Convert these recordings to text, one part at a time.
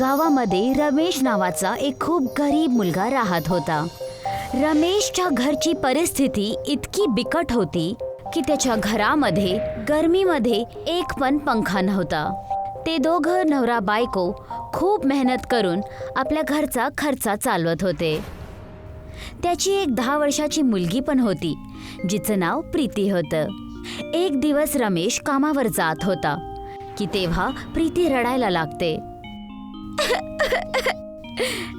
गावामध्ये रमेश नावाचा एक खूप गरीब मुलगा राहत होता. रमेशच्या घरची परिस्थिती इतकी बिकट होती की त्याच्या घरामध्ये गरमीमध्ये एक पण पंखा नव्हता. ते दोघं नवरा बायको खूप मेहनत करून आपल्या घरचा खर्चा चालवत होते. त्याची एक दहा वर्षाची मुलगी पण होती जिचं नाव प्रीती होतं. एक दिवस रमेश कामावर जात होता की तेव्हा प्रीती रडायला लागते.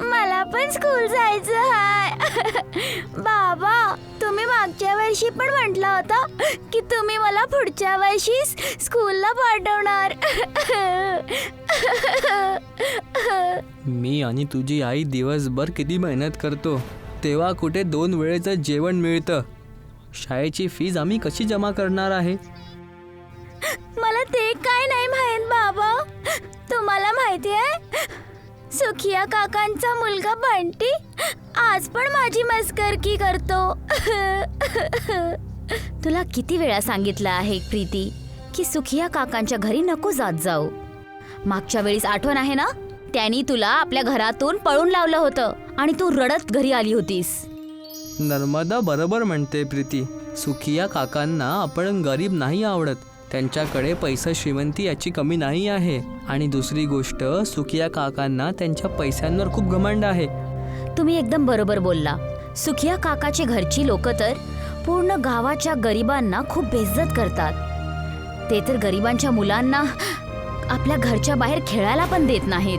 मला पण स्कूल जायचं हाय. बाबा तुम्ही मागच्या वर्षी पण म्हटलं होता की तुम्ही मला पुढच्या वर्षी स्कूलला पाठवणार. मी आणि तुझी आई दिवसभर किती मेहनत करतो तेव्हा कुठे दोन वेळेचं जेवण मिळतं. शाळेची फीज आम्ही कशी जमा करणार आहे? मला ते काय नाही माहीत तुम्हाला माहिती आहे? सुखिया काकांचा मुलगा बंटी आज पण माझी मस्करकी करतो. तुला किती वेळा सांगितलं आहे प्रीती की सुखिया काकांच्या घरी नको जात जाऊ? मागच्या वेळीस आठवण आहे ना? त्यांनी तुला आपल्या घरातून पळून लावलं होतं आणि तू रडत घरी आली होतीस. नर्मदा बरोबर म्हणते प्रीती. सुखिया काकांना आपण गरीब नाही आवडत. त्यांच्याकडे पैसा श्रीमंती याची कमी नाही आहे. आणि दुसरी गोष्ट सुखिया काकांना त्यांच्या पैशांवर खूप घमंड आहे. तुम्ही एकदम बरोबर बोलला. सुखिया काकाची घरची लोक तर पूर्ण गावाच्या गरिबांना खूप बेइज्जत करतात. ते तर गरिबांच्या मुलांना आपल्या घरच्या बाहेर खेळायला पण देत नाहीत.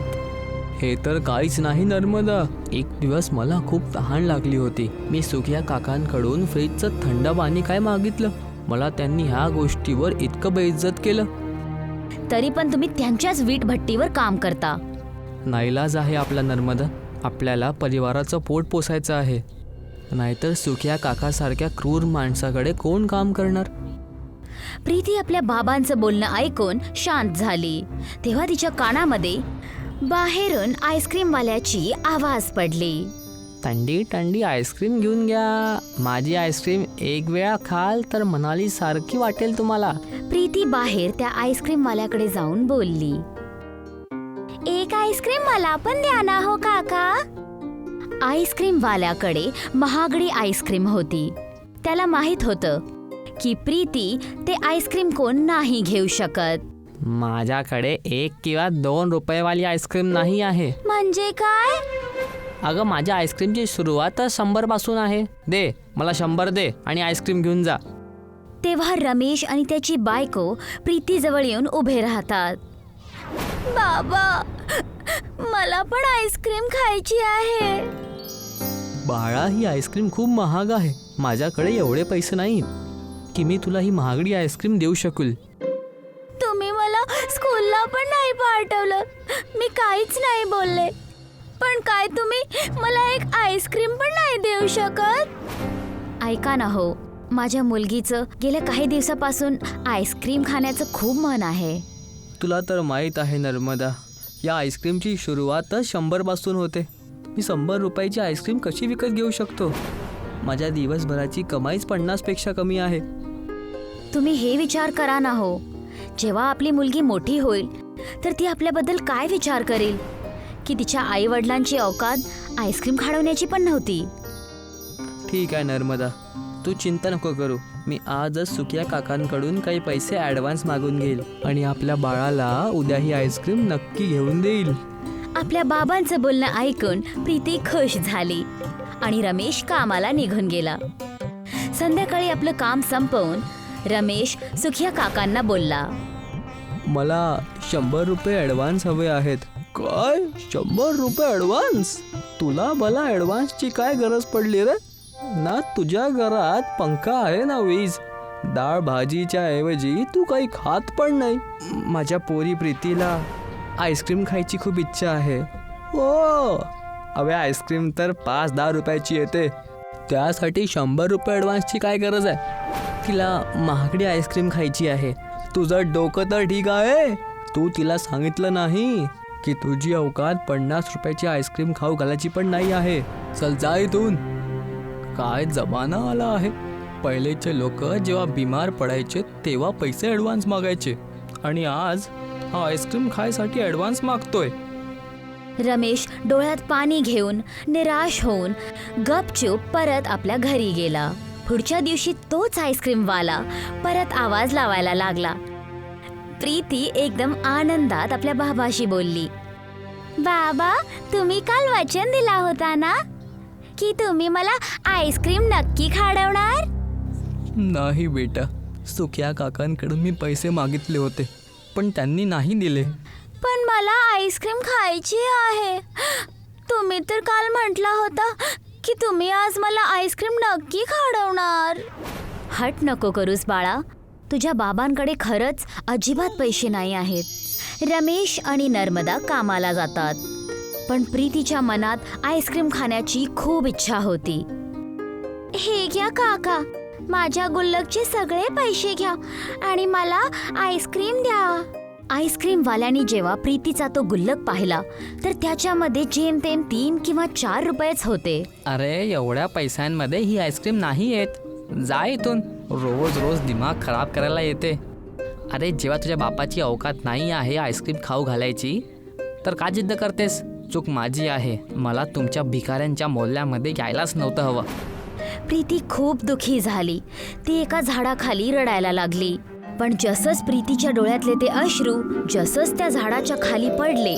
हे तर काहीच नाही नर्मदा. एक दिवस मला खूप तहान लागली होती. मी सुखिया काकांकडून फ्रीजचं थंड पाणी काय मागितलं? मला त्यांनी ह्या गोष्टीवर इतकं बेइज्जत केलं. तरी पण तुम्ही त्यांच्याच वीट भट्टीवर काम करता. नाईलाज आहे आपला नर्मदा. आपल्याला परिवाराचं पोट पोसायचं आहे. नाहीतर सुखिया काकासारख्या क्रूर माणसाकडे कोण काम करणार? प्रीती आपल्या बाबांचं बोलणं ऐकून शांत झाली. तेव्हा तिच्या कानामध्ये बाहेरून आईस्क्रीमवाल्याची आवाज पडली. थंडी थंडी आईस्क्रीम घेऊन घ्या. माझी आईस्क्रीम एक वेळा खाल तर मनाली सारखी वाटेल तुम्हाला. प्रीती बाहेर त्या आईस्क्रीम वाल्याकडे जाऊन बोलली. एक आईस्क्रीम मला पण द्या ना हो काका. आईस्क्रीम वाल्याकडे महागडी आईस्क्रीम होती. त्याला माहीत होतं की प्रीती ते आईस्क्रीम कोण नाही घेऊ शकत. माझ्याकडे एक किंवा दोन रुपयेवाली आईस्क्रीम नाही आहे. म्हणजे काय? अगं माझ्या आईस्क्रीमची सुरुवात शंभरपासून आहे. दे मला शंभर दे आणि आईस्क्रीम घेऊन जा. तेव्हा रमेश आणि त्याची बायको प्रीतीजवळ येऊन उभे राहतात. बाबा मला पण आईस्क्रीम खायची आहे. बाळा ही आईस्क्रीम खूप महाग आहे. माझ्याकडे एवढे पैसे नाहीत. की मी तुला ही महागडी आईस्क्रीम देऊ शकेल. तुम्ही मला स्कूलला पण नाही पाठवलं. मी काहीच नाही बोलले. पण काय तुम्ही? मला एक आईस्क्रीम पण नाही देऊ शकत. ऐका ना हो माझ्या मुलगीचं गेल्या काही दिवसापासून आईस्क्रीम खाण्याचं खूप मन आहे. तुला तर माहीत आहे नर्मदा या आईस्क्रीमची सुरुवातच शंभरपासून होते. मी शंभर रुपयाची आईस्क्रीम कशी विकत घेऊ शकतो? माझ्या दिवसभराची कमाईच पन्नासपेक्षा कमी आहे. तुम्ही हे विचार करा ना हो जेव्हा आपली मुलगी मोठी होईल तर ती आपल्याबद्दल काय विचार करेल? की तिच्या आई वडिलांची अवकात आईस्क्रीम खाडवण्याची पण नव्हती. ठीक आहे नर्मदा. तू चिंता नको करू. मी आजच सुकिया काकांकडून काही पैसे ॲडव्हान्स मागून घेईल आणि आपल्या बाळाला उद्या ही आईस्क्रीम नक्की घेऊन देईल. आपल्या बाबांचं बोलणं ऐकून प्रीती खुश झाली आणि रमेश कामाला निघून गेला. संध्याकाळी आपलं काम संपवून रमेश सुखिया काकांना बोलला. मला शंभर रुपये ॲडव्हान्स हवे आहेत. काय? शंभर रुपये ॲडव्हान्स तुला मला ॲडव्हान्सची काय गरज पडली रे? ना तुझ्या घरात पंखा आहे ना वीज. डाळ भाजीच्या ऐवजी तू काही खात पण नाही. माझ्या पोरी प्रीतीला आईस्क्रीम खायची खूप इच्छा आहे. ओ अवे आईस्क्रीम तर पाच दहा रुपयाची येते. त्यासाठी शंभर रुपये ॲडव्हान्सची काय गरज आहे? तिला महागडी आईस्क्रीम खायची आहे. तुझं डोकं तर ठीक आहे. तू तिला सांगितलं नाही. की तुझी अवकात पन्नास रुपयाची आईस्क्रीम खाऊ घालायची पण नाही आहे. चल जा इथून. काय जमाना आला आहे? पहिलेचे लोक जेव्हा बिमार पडायचे तेव्हा पैसे ॲडव्हान्स मागायचे. आणि आज हा आईस्क्रीम खायसाठी ॲडव्हान्स मागतोय. रमेश डोळ्यात पाणी घेऊन निराश होऊन गपचूप परत आपल्या घरी गेला. पुढच्या दिवशी तोच आईस्क्रीमवाला परत आवाज लावायला लागला. प्रीती एकदम आनंदात आपल्या बाबाशी बोलली. बाबा तुम्ही काल वचन दिला होता ना? की तुम्ही मला आईस्क्रीम नक्की खाडवणार? नाही बेटा सुख्या काकांकडून मी पैसे मागितले होते पण त्यांनी नाही दिले. पण मला आईस्क्रीम खायची आहे. तुम्ही तर काल म्हटला होता की तुम्ही आज मला आईस्क्रीम नक्की खाडवणार. हट नको करूस बाळा. तुझ्या बाबांकडे खरंच अजिबात पैसे नाही आहेत. रमेश आणि नर्मदा कामाला जातात. पण प्रीतीच्या मनात आईस्क्रीम खाण्याची खूप इच्छा होती. हे घ्या काका माझ्या गुल्लकचे सगळे पैसे घ्या आणि मला आईस्क्रीम द्या. आईस्क्रीम वाल्याने जेव्हा प्रीतीचा तो गुल्लक पाहिला तर त्याच्यामध्ये जेमतेम तीन किंवा चार रुपयेच होते. अरे एवढ्या पैशांमध्ये ही आईस्क्रीम नाही येत जा इथून. रोज रोज दिमाग खराब करायला येते. अरे जेव्हा तुझ्या बापाची अवकात नाही आहे आईस्क्रीम खाऊ घालायची तर का जिद्द करतेस? चूक माझी आहे. मला तुमच्या भिकाऱ्यांच्या मोल्ल्यामध्ये यायलाच नव्हतं हवं. प्रीती खूप दुखी झाली. ती एका झाडाखाली रडायला लागली. पण जसंच प्रीतीच्या डोळ्यातले ते अश्रू जसंच त्या झाडाच्या खाली पडले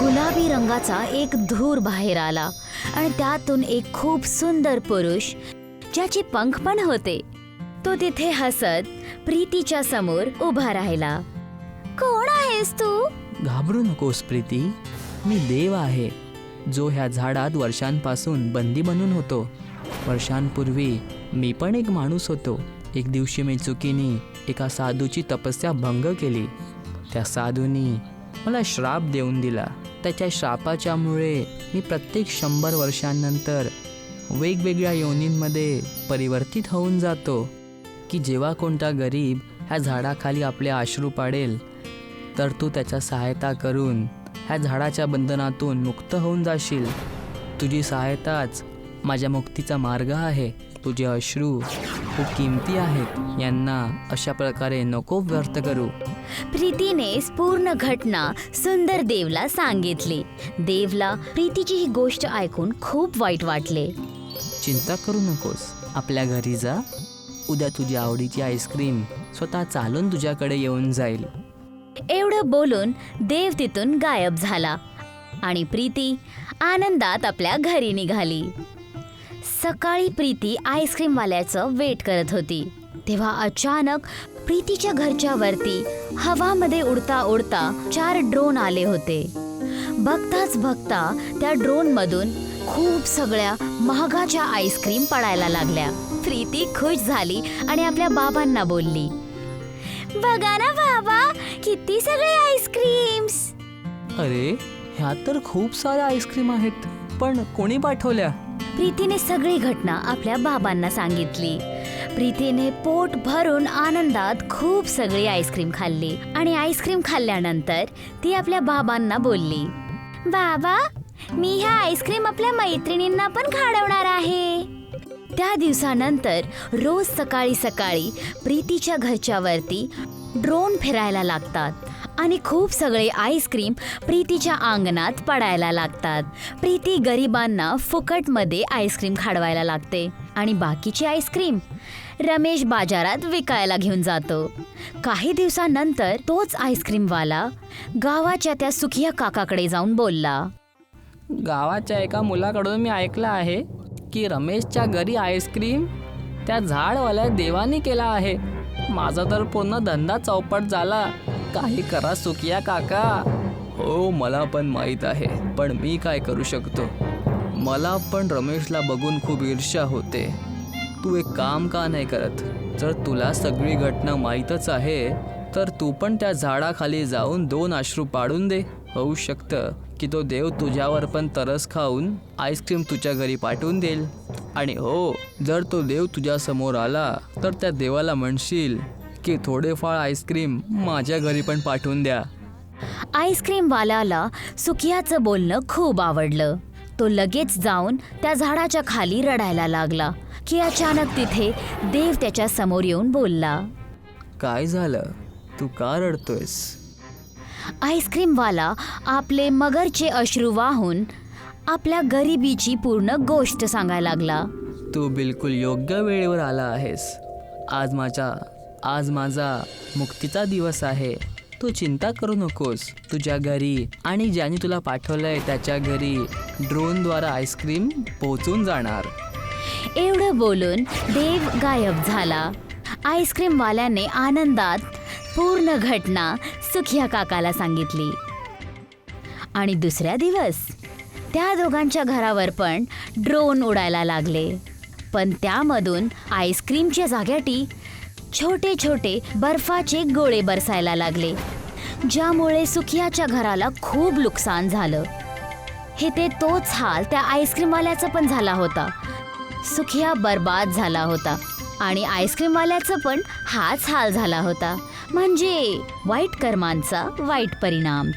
गुलाबी रंगाचा एक धूर बाहेर आला. आणि त्यातून एक खूप सुंदर पुरुष ज्याचे पंख पण होते. तो तिथे हसत प्रीतीच्या समोर उभा राहिला. कोण आहेस तू? घाबरू नकोस प्रीती. मी देव आहे जो ह्या झाडात वर्षांपासून बंदी बनून होतो. वर्षांपूर्वी मी पण एक माणूस होतो. एक दिवशी मी चुकीने एका साधूची तपस्या भंग केली. त्या साधूनी मला श्राप देऊन दिला. त्याच्या श्रापाच्यामुळे मी प्रत्येक शंभर वर्षांनंतर वेगवेगळ्या योनींमध्ये परिवर्तित होऊन जातो. की जेव्हा कोणता गरीब ह्या झाडाखाली आपले अश्रू पाडेल तर तू त्याच्या सहायता करून ह्या झाडाच्या बंधनातून मुक्त होऊन जाशील. तुझी सहायताच माझ्या मुक्तीचा मार्ग आहे. तुझे अश्रू खूप किमती आहेत. यांना अशा प्रकारे नको व्यर्थ करू. प्रीतीने पूर्ण घटना सुंदर देवला सांगितली. देवला प्रीतीची ही गोष्ट ऐकून खूप वाईट वाटले. चिंता करू नकोस. आपल्या घरी जा. उद्या तुझी आवडीची आईस्क्रीम स्वतः चालून तुझ्याकडे येऊन जाईल. एवढं बोलून देव तिथून गायब झाला आणि प्रीती आनंदात आपल्या घरी निघाली. सकाळी प्रीती आईस्क्रीमवाल्याचं वेट करत होती. तेव्हा अचानक प्रीतीच्या घरच्या वरती हवामध्ये उडता उडता चार ड्रोन आले होते. बघताच बघता त्या ड्रोन मधून खूप सगळ्या महागाच्या आईस्क्रीम पडायला लागल्या. प्रीती खुश झाली आणि आपल्या बाबांना बोलली बघा ना बाबा किती सगळे आईस्क्रीम्स अरे ह्यात तर खूप साऱ्या आईस्क्रीम आहेत पण कोणी पाठवल्या? प्रीतीने सगळी घटना आपल्या बाबांना सांगितली. प्रीतीने पोट भरून आनंदात खूप सगळी आईस्क्रीम खाल्ली आणि आईस्क्रीम खाल्ल्यानंतर ती आपल्या बाबांना बोलली बाबा मी ह्या आईस्क्रीम आपल्या मैत्रिणींना पण खाडवणार आहे. त्या दिवसानंतर रोज सकाळी सकाळी प्रीतीच्या घरच्यावरती ड्रोन फिरायला लागतात आणि खूप सगळे आईस्क्रीम प्रीतीच्या अंगणात पडायला लागतात. प्रीती गरिबांना फुकटमध्ये आईस्क्रीम खाडवायला लागते आणि बाकीची आईस्क्रीम रमेश बाजारात विकायला घेऊन जातो. काही दिवसानंतर तोच आईस्क्रीमवाला गावाच्या त्या सुखिया काकाकडे जाऊन बोलला. गावाच्या एका मुलाकडून मी ऐकलं आहे की रमेशच्या घरी आईस्क्रीम त्या झाडवाल्या देवानी केला आहे. माझा तर पूर्ण धंदा चौपट झाला. काही करा सुकिया काका. हो मला पण माहीत आहे पण मी काय करू शकतो? मला पण रमेशला बघून खूप ईर्ष्या होते. तू एक काम का नाही करत? जर तुला सगळी घटना माहीतच आहे तर तू पण त्या झाडाखाली जाऊन दोन अश्रू पाडून दे. होऊ शकतं की तो देव तुझ्यावर पण तरस खाऊन आईस्क्रीम तुझ्या घरी पाठवून देईल. आणि हो जर तो देव तुझ्या समोर आला तर त्या देवाला म्हणशील की थोडेफार आईस्क्रीम माझ्या घरी पण पाठवून द्या. आईस्क्रीमवाल्याला सुकियाचं बोलणं खूप आवडलं. तो लगेच जाऊन त्या झाडाच्या खाली रडायला लागला की अचानक तिथे देव त्याच्यासमोर येऊन बोलला. काय झालं? तू का रडतोयस? आईस्क्रीमवाला आपले मगरचे अश्रू वाहून आपल्या गरिबीची पूर्ण गोष्ट सांगायला लागला. तू बिलकुल योग्य वेळेवर आला आहेस. आज माझा आज माझा मुक्तीचा दिवस आहे. तू चिंता करू नकोस. तुझ्या घरी आणि ज्याने तुला पाठवलंय त्याच्या घरी ड्रोनद्वारा आईस्क्रीम पोचून जाणार. एवढं बोलून देव गायब झाला. आईस्क्रीमवाल्याने आनंदात पूर्ण घटना सुखिया काकाला सांगितली. आणि दुसऱ्या दिवस त्या दोघांच्या घरावर पण ड्रोन उडायला लागले. पण त्यामधून आईस्क्रीमच्या जाग्याटी छोटे छोटे बर्फाचे गोळे बरसायला लागले ज्यामुळे सुखियाच्या घराला खूप नुकसान झालं. हे ते तोच हाल त्या आईस्क्रीमवाल्याचा पण झाला होता. सुखिया बर्बाद झाला होता आणि आईस्क्रीमवाल्याचा पण हाच हाल झाला होता. म्हणजे वाईट कर्मांचा वाईट परिणाम.